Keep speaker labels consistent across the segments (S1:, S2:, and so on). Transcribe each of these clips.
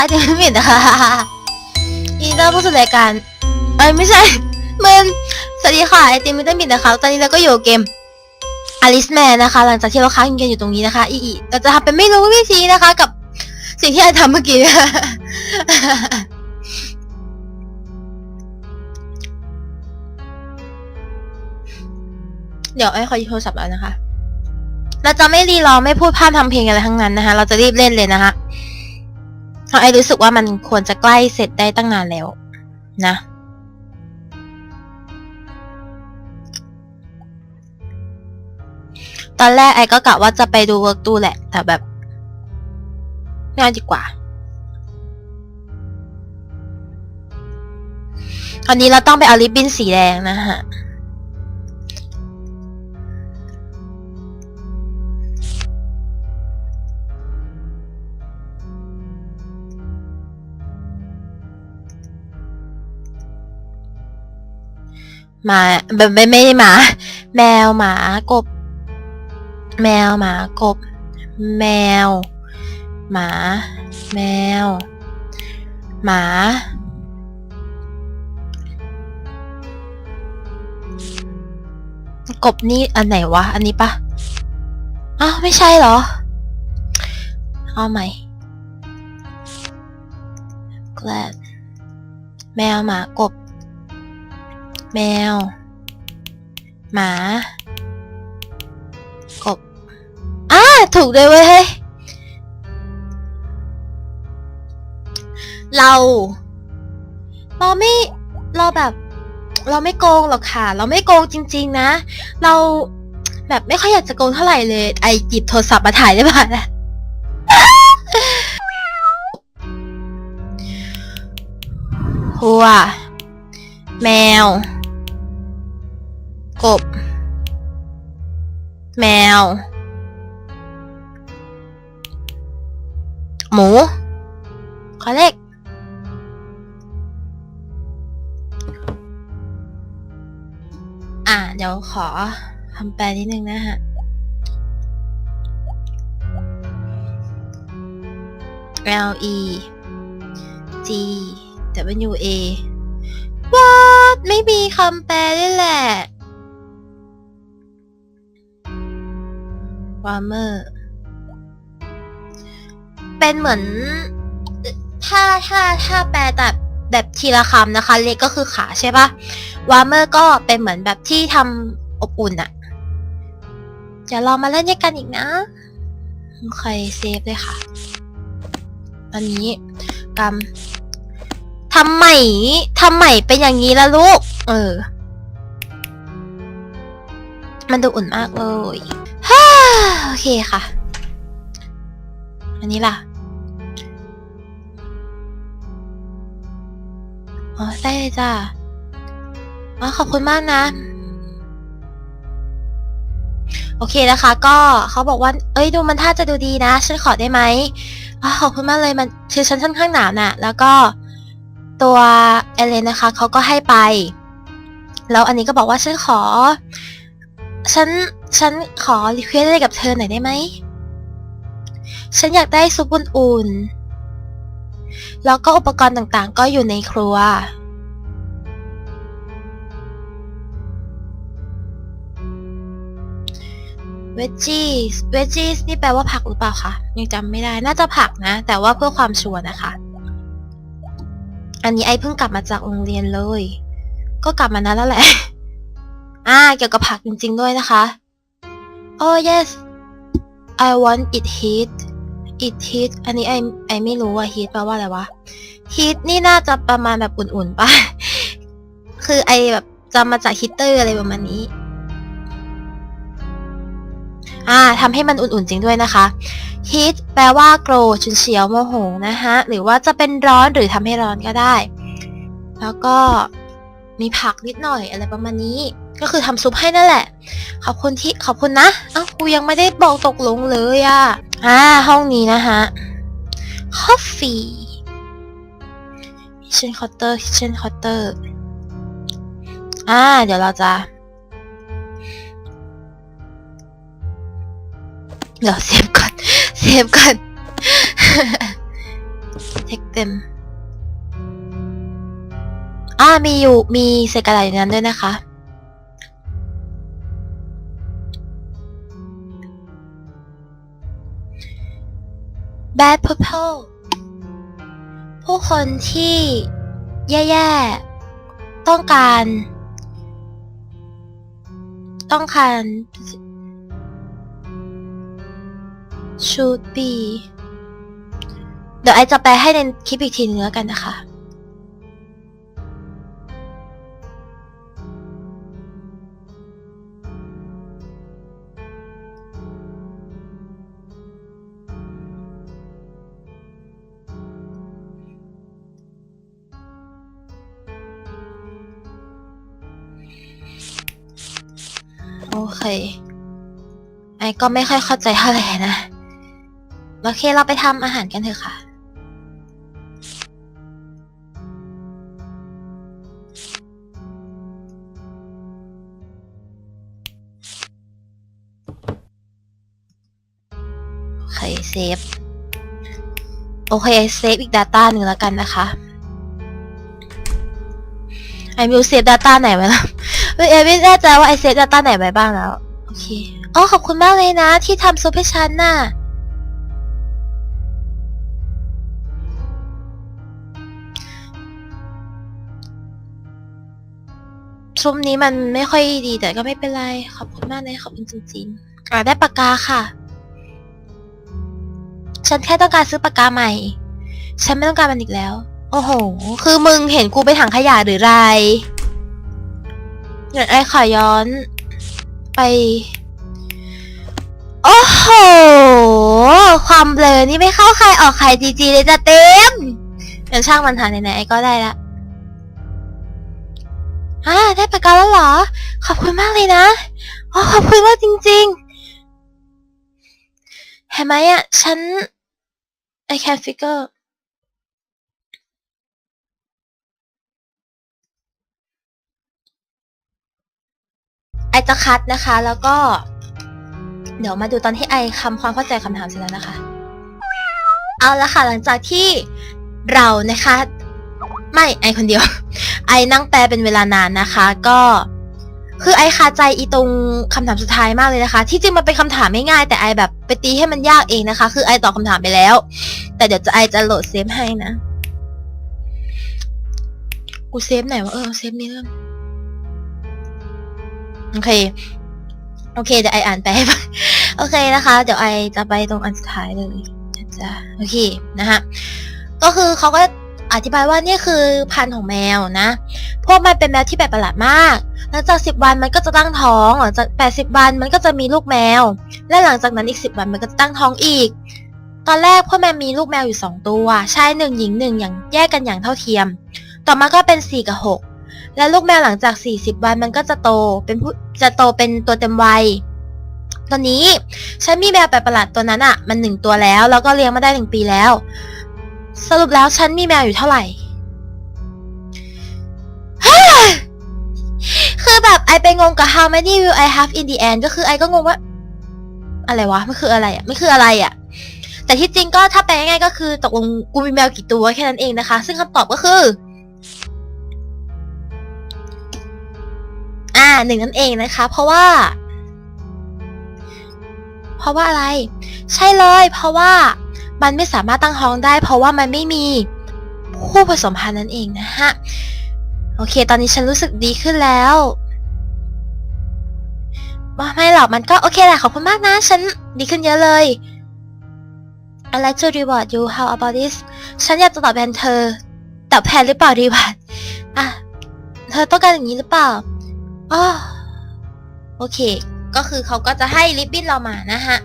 S1: ไอติมไม่ผิดนะคะยินดีต้อนรับเข้าสู่รายการเอ้ยไม่ใช่มันสวัสดีค่ะไอติมไม่ต้องผิดนะคะตอนนี้เราก็อยู่เกมอลิสแมนนะคะ หลังจากที่เราค้างกันอยู่ตรงนี้นะคะ อีอีเราจะทำเป็นไม่รู้วิธีนะคะ กับสิ่งที่ไอทำเมื่อกี้เดี๋ยวไอ้ขอหยิบโทรศัพท์แล้วนะคะ เราจะไม่รีรอไม่พูดพร่ำทำเพลงอะไรทั้งนั้นนะคะ เราจะรีบเล่นเลยนะคะ เพราะไอรู้สึกว่ามันควรจะใกล้เสร็จได้ตั้งนานแล้ว นะตอนแรกไอก็กะว่าจะไปดูเวิร์กตูแหละ แต่แบบไม่เอาดีกว่า ตอนนี้เราต้องไปเอาริบบิ้นสีแดงนะฮะ หมาแบบไม่ไม่หมา แมวหมากบ แมวหมากบ แมว หมา แมว หมา กบนี่อันไหนวะ อันนี้ปะอ้าวไม่ใช่เหรอ เอาใหม่ glad แมวหมากบ แมว หมา กบอ่าถูกด้วยเว้ยเฮ้ย เรา เราไม่ เราแบบ เราไม่โกงหรอกค่ะ เราไม่โกงจริง ๆ นะ เราแบบไม่ค่อยอยากจะโกงเท่าไหร่เลย ไอหยิบโทรศัพท์มาถ่ายได้ป่ะนะหัว แมว กบ แมว หมู ขอเลขอ่าเดี๋ยวขอทำแปลนิดนึงนะฮะ L E G W A What ไม่มีคำแปลด้วยแหละ Warmer เป็นเหมือน ถ้าถ้าถ้าแปลแบบแบบทีละคำนะคะ เล็กก็คือขาใช่ปะ Warmer ก็เป็นเหมือนแบบที่ทำอบอุ่นอะเดี๋ยวเรามาเล่นด้วยกันอีกนะโอเคเซฟเลยค่ะ อันนี้กำทำไมทำไมเป็นอย่างนี้ละลูก เออ มันดูอุ่นมากเลย โอเคค่ะ อันนี้ล่ะ อ๋อได้เลยจ้าอ๋อขอบคุณมากนะ โอเคนะคะ ก็เขาบอกว่า เอ้ยดูมันท่าจะดูดีนะ ฉันขอได้ไหมอ๋อขอบคุณมากเลยมันคือฉันค่อนข้างหนาวน่ะ แล้วก็ตัวเอเลนนะคะเขาก็ให้ไป แล้วอันนี้ก็บอกว่าฉันขอ ฉัน ฉันขอรีเควสอะไรกับเธอหน่อยได้ไหม ฉันอยากได้ซุปอุ่นๆ แล้วก็อุปกรณ์ต่างๆ ก็อยู่ในครัว เวจจี้เวจจี้นี่แปลว่าผักหรือเปล่าคะ ยังจำไม่ได้ น่าจะผักนะ แต่ว่าเพื่อความชัวร์นะคะ อันนี้ไอเพิ่งกลับมาจากโรงเรียนเลย ก็กลับมานานแล้วแหละ อ่า เกี่ยวกับผักจริง ๆ ด้วยนะคะ oh yes I want it heat it heat อันนี้ไอไอไม่รู้ว่า heat แปลว่าอะไรวะ heat นี่น่าจะประมาณแบบอุ่นๆป่ะ คือไอแบบจำมาจากฮีตเตอร์อะไรประมาณนี้ อ่าทำให้มันอุ่นๆจริงด้วยนะคะ heat แปลว่าโกรธฉุนเฉียวโมโหนะคะหรือว่าจะเป็นร้อนหรือทำให้ร้อนก็ได้ แล้วก็มีผักนิดหน่อยอะไรประมาณนี้ ก็คือทำซุปให้นั่นแหละ ขอบคุณที่ขอบคุณนะ เอ้ากูยังไม่ได้บอกตกลงเลยอะ่ะ อ่า ห้องนี้นะคะ coffee kitchen counter kitchen counter อ่า เดี๋ยวเราจะเดี๋ยวเซฟก่อนเซฟก่อนเ take them อ่ามีอยู่ มีเศษกระดาษอยู่นั้นด้วยนะคะ bad people ผู้คนที่แย่ๆ ต้องการ ต้องการ should be เดี๋ยวไอจะแปลให้ในคลิปอีกทีนึงแล้วกันนะคะ เค ไอก็ไม่ค่อยเข้าใจเท่าไหร่นะ โอเคเราไปทำอาหารกันเถอะค่ะ โอเคเซฟ โอเคเซฟอีก Data หนึ่งแล้วกันนะคะ ไอมิวเซฟ Data ไหนไว้แล้ว เฮ้ยเอไม่แน่ใจว่าไอเซฟ Data ไหนไว้บ้างแล้ว โอเค อ๋อ ขอบคุณมากเลยนะ ที่ทำซุปให้ฉันน่ะ ซุปนี้มันไม่ค่อยดีแต่ก็ไม่เป็นไร ขอบคุณมากเลยขอบคุณจริงๆอ่าได้ปากกาค่ะ ฉันแค่ต้องการซื้อปากกาใหม่ ฉันไม่ต้องการมันอีกแล้ว โอ้โห คือมึงเห็นกูไปถังขยะหรือไร เดี๋ยวไอ้ขอย้อนไป โอ้โห ความเบลอนี่ไม่เข้าใครออกใครจีจีเลยจะเต็ม เดี๋ยวช่างมันหาไหนๆไอ้ก็ได้ละอ่าได้ปากกาแล้วเหรอ ขอบคุณมากเลยนะอ๋อขอบคุณมากจริงๆ เห็นไหมอะ ฉัน I can figure ไอจะคัดนะคะ แล้วก็ เดี๋ยวมาดูตอนที่ไอคำความเข้าใจคำถามเสร็จแล้วนะคะ เอาละค่ะหลังจากที่เรานะคะ ไม่ไอคนเดียว ไอนั่งแปลเป็นเวลานานนะคะ ก็คือไอคาใจอีตรงคำถามสุดท้ายมากเลยนะคะ ที่จริงมันเป็นคำถามไม่ง่ายแต่ไอแบบไปตีให้มันยากเองนะคะ คือไอตอบคำถามไปแล้ว แต่เดี๋ยวจะไอจะโหลดเซฟให้นะ กูเซฟไหนวะเออเซฟนี้เริ่ม โอเค โอเคเดี๋ยวไออ่านไปให้ฟังโอเคนะคะ เดี๋ยวไอจะไปตรงอันสุดท้ายเลยจะโอเคนะคะก็คือเขาก็อธิบายว่านี่คือพันธุ์ของแมวนะ พวกมันเป็นแมวที่แปลกประหลาดมาก หลังจาก10วันมันก็จะตั้งท้อง หลังจาก80วันมันก็จะมีลูกแมว และหลังจากนั้นอีก10วันมันก็จะตั้งท้องอีก ตอนแรกพ่อแมวมีลูกแมวอยู่2ตัว ชายหนึ่งหญิงหนึ่งอย่างแยกกันอย่างเท่าเทียม ต่อมาก็เป็น4กับ6 และลูกแมวหลังจาก 40 วันมันก็จะโตเป็นผู้จะโตเป็นตัวเต็มวัย ตอนนี้ฉันมีแมวแปลกประหลาดตัวนั้นอะมันหนึ่งตัวแล้ว แล้วก็เลี้ยงมาได้หนึ่งปีแล้ว สรุปแล้วฉันมีแมวอยู่เท่าไหร่คือแบบไอไปงงกับ how many will I have in the end ก็คือไอก็งงว่า อะไรวะมันคืออะไรอะไม่คืออะไรอะ แต่ที่จริงก็ถ้าแปลง่ายๆก็คือตกลงกูมีแมวกี่ตัวแค่นั้นเองนะคะ ซึ่งคำตอบก็คือ หนึ่งนั่นเองนะคะ เพราะว่า เพราะว่าอะไร ใช่เลย เพราะว่ามันไม่สามารถตั้งท้องได้ เพราะว่ามันไม่มีคู่ผสมพันธุ์นั่นเองนะฮะ โอเค ตอนนี้ฉันรู้สึกดีขึ้นแล้วว่าไม่หรอกมันก็โอเคแหละขอบคุณมากนะ ฉันดีขึ้นเยอะเลย I like to reward you how about this ฉันอยากจะตอบแทนเธอตอบแทนหรือเปล่า reward อะ เธอต้องการอย่างนี้หรือเปล่า อ๋อโอเค ก็คือเขาก็จะให้ริบบิ้นเรามานะฮะ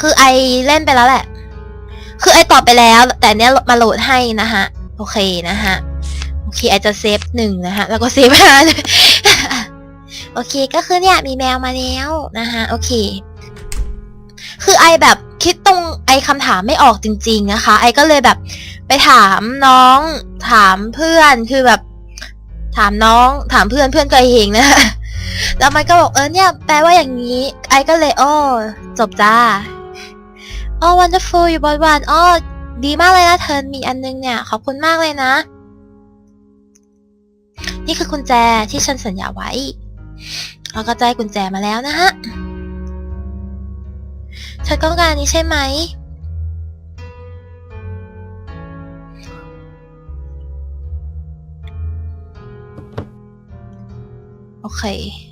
S1: คือไอเล่นไปแล้วแหละ คือไอตอบไปแล้ว แต่เนี้ยมาโหลดให้นะฮะ โอเคนะฮะ โอเคไอจะเซฟหนึ่งนะฮะ แล้วก็เซฟห้าเลยโอเค ก็คือเนี่ยมีแมวมาแล้วนะฮะ โอเค คือไอแบบคิดตรงไอคำถามไม่ออกจริง ๆ นะคะ ไอก็เลยแบบไปถามน้องถามเพื่อนคือแบบ ถามน้อง ถามเพื่อนเพื่อนก็เองนะ แล้วมันก็บอกเออเนี่ย แปลว่าอย่างนี้ ไอก็เลยโอ้จบจ้าอ๋อ wonderful อยู่บนวันอ๋อดีมากเลยนะเธอมีอันนึงเนี่ย ขอบคุณมากเลยนะ นี่คือกุญแจที่ฉันสัญญาไว้เราก็ได้กุญแจมาแล้วนะฮะเธอต้องการอันนี้ใช่ไหม โ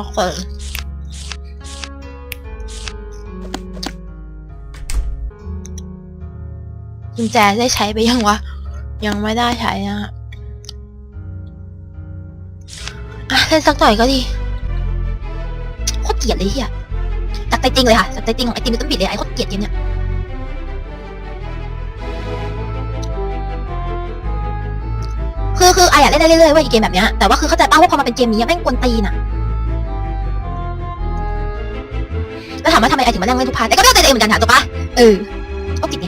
S1: อเคอืมโอเคกุญแจได้ใช้ไปยังวะ ยังไม่ได้ใช้นะฮะอะเล่นสักหน่อยก็ดีโคตรเกลียดเลยเฮียจากใจจริงเลยค่ะจากใจจริงของไอติมต้นบิดเลยไอโคตรเกลียดเกมเนี่ยคือคือไออยากเล่นได้เรื่อยๆเว้ยเกมแบบเนี้ยแต่ว่าคือเข้าใจป้าว่าพอมาเป็นเกมนี้แม่งกวนตีนอะ แล้วถามว่าทำไมไอถึงมานั่งเล่นทุกพาร์ทแต่ก็ไม่เข้าใจตัวเองเหมือนกันค่ะถูกปะเออก็ติดไง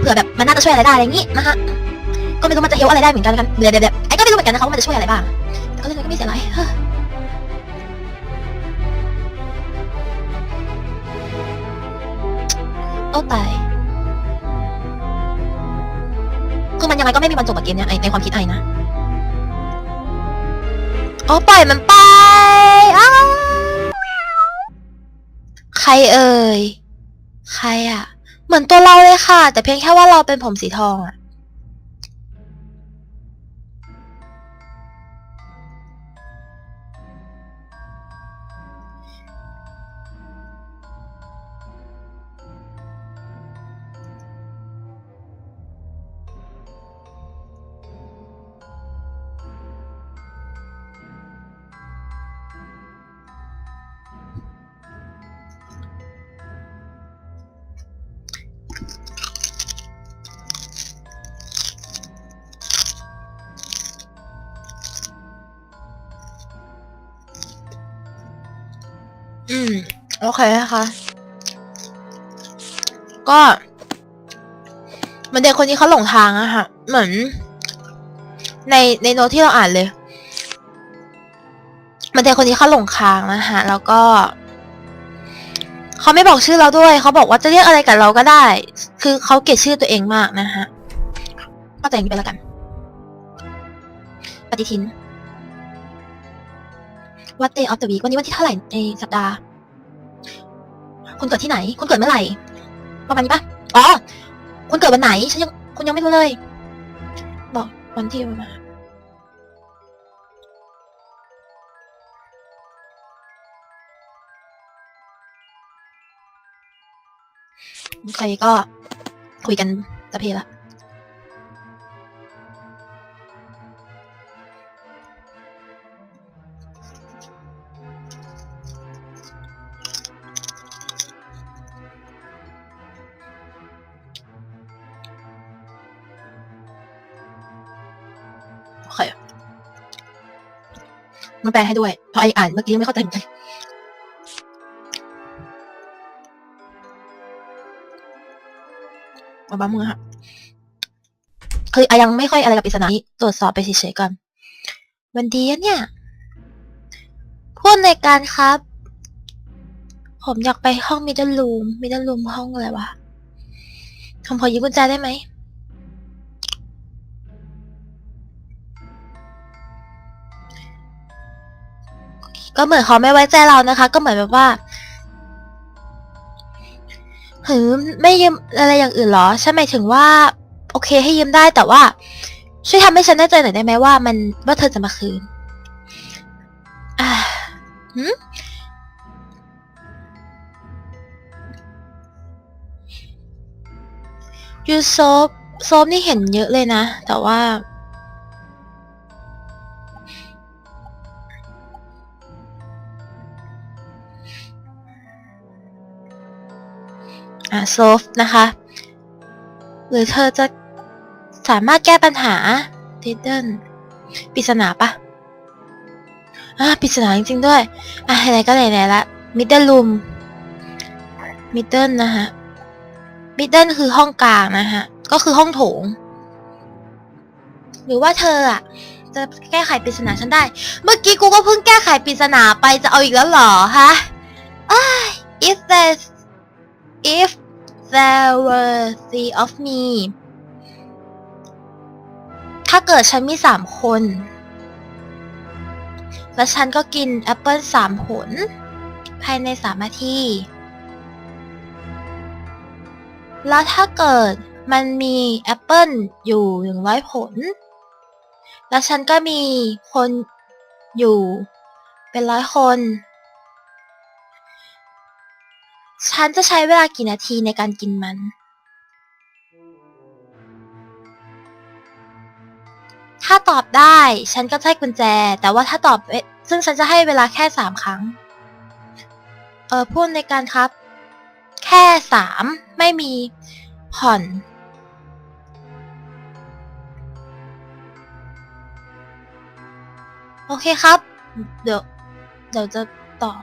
S1: เผื่อแบบมันน่าจะช่วยอะไรได้อะไรอย่างงี้นะฮะก็ไม่รู้มันจะเฮลอะไรได้เหมือนกันกันเดี๋ยวเดี๋ยวเดี๋ยวไอ้ก็ไม่รู้เหมือนกันนะคะว่ามันจะช่วยอะไรบ้างแต่ก็เล่นก็ไม่เสียหายเฮ้อโอ้ตายคือมันยังไงก็ไม่มีวันจบกับเกมเนี้ยไอในความคิดไอนะอ๋อปล่อยมันไปอ้า ใครเอ่ย ใครอะเหมือนตัวเราเลยค่ะ แต่เพียงแค่ว่าเราเป็นผมสีทองอะ อืม โอเคนะคะ ก็มือนเด็กคนนี้เขาหลงทางอะค่ะ เหมือน ในในโน้ตที่เราอ่านเลยมือนเด็กคนนี้เขาหลงทางนะฮะ แล้วก็เขาไม่บอกชื่อเราด้วย เขาบอกว่าจะเรียกอะไรกับเราก็ได้ คือเขาเกลียดชื่อตัวเองมากนะฮะก็แต่งไปแล้วกัน ปฏิทิน What day of the week วันนี้วันที่เท่าไหร่ในสัปดาห์ คุณเกิดที่ไหน คุณเกิดเมื่อไหร่ ประมาณนี้ปะอ๋อ คุณเกิดวันไหน ฉันยัง คุณยังไม่รู้เลย บอกวันที่มาใครก็คุยกันจะเพลละ มาแปลให้ด้วย เพราะไออ่านเมื่อกี้ยังไม่เข้าใจเหมือนกันมาบ้ามือค่ะคือไอยังไม่ค่อยอะไรกับปริศนานี้ตรวจสอบไปเฉยๆก่อนวันดีอะเนี่ยพูดในการครับ ผมอยากไปห้องมิดเดิลรูมมิดเดิลรูมห้องอะไรวะผมขอยืมกุญแจได้ไหม ก็เหมือนเขาไม่ไว้ใจเรานะคะ ก็เหมือนแบบว่าหือไม่ยืมอะไรอย่างอื่นเหรอฉันหมายถึงว่า โอเคให้ยืมได้แต่ว่า ช่วยทำให้ฉันแน่ใจหน่อยได้ไหมว่า มันว่าเธอจะมาคืนอ่าหืมยูโซฟโซฟนี่เห็นเยอะเลยนะ แต่ว่า อ่าโซฟนะคะ หรือเธอจะสามารถแก้ปัญหาทิดเดิลปริศนาปะอ่าปริศนาจริงๆด้วย อะไหนๆก็ไหนๆละมิดเดิลรูมมิดเดิลนะฮะมิดเดิลคือห้องกลางนะฮะก็คือห้องโถง หรือว่าเธออะจะแก้ไขปริศนาฉันได้ เมื่อกี้กูก็เพิ่งแก้ไขปริศนาไปจะเอาอีกแล้วเหรอฮะอ้า if there's if there were three of me ถ้าเกิดฉันมีสามคน แล้วฉันก็กินแอปเปิลสามผล ภายในสามนาที แล้วถ้าเกิดมันมีแอปเปิลอยู่หนึ่งร้อยผล แล้วฉันก็มีคนอยู่เป็นร้อยคน ฉันจะใช้เวลากี่นาทีในการกินมัน ถ้าตอบได้ ฉันก็ให้กุญแจ แต่ว่าถ้าตอบซึ่งฉันจะให้เวลาแค่สามครั้ง เออพูดในการครับ แค่สามไม่มีผ่อน โอเคครับ เดี๋ยว เดี๋ยวจะตอบ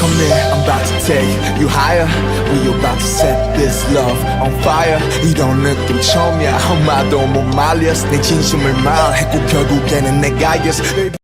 S2: Come here, I'm about to take you higher. We about to set this love on fire. 이런 느낌 처음이야. 엄마도 못 말렸어. 내 진심을. 꼭 결국에는 내가 yes.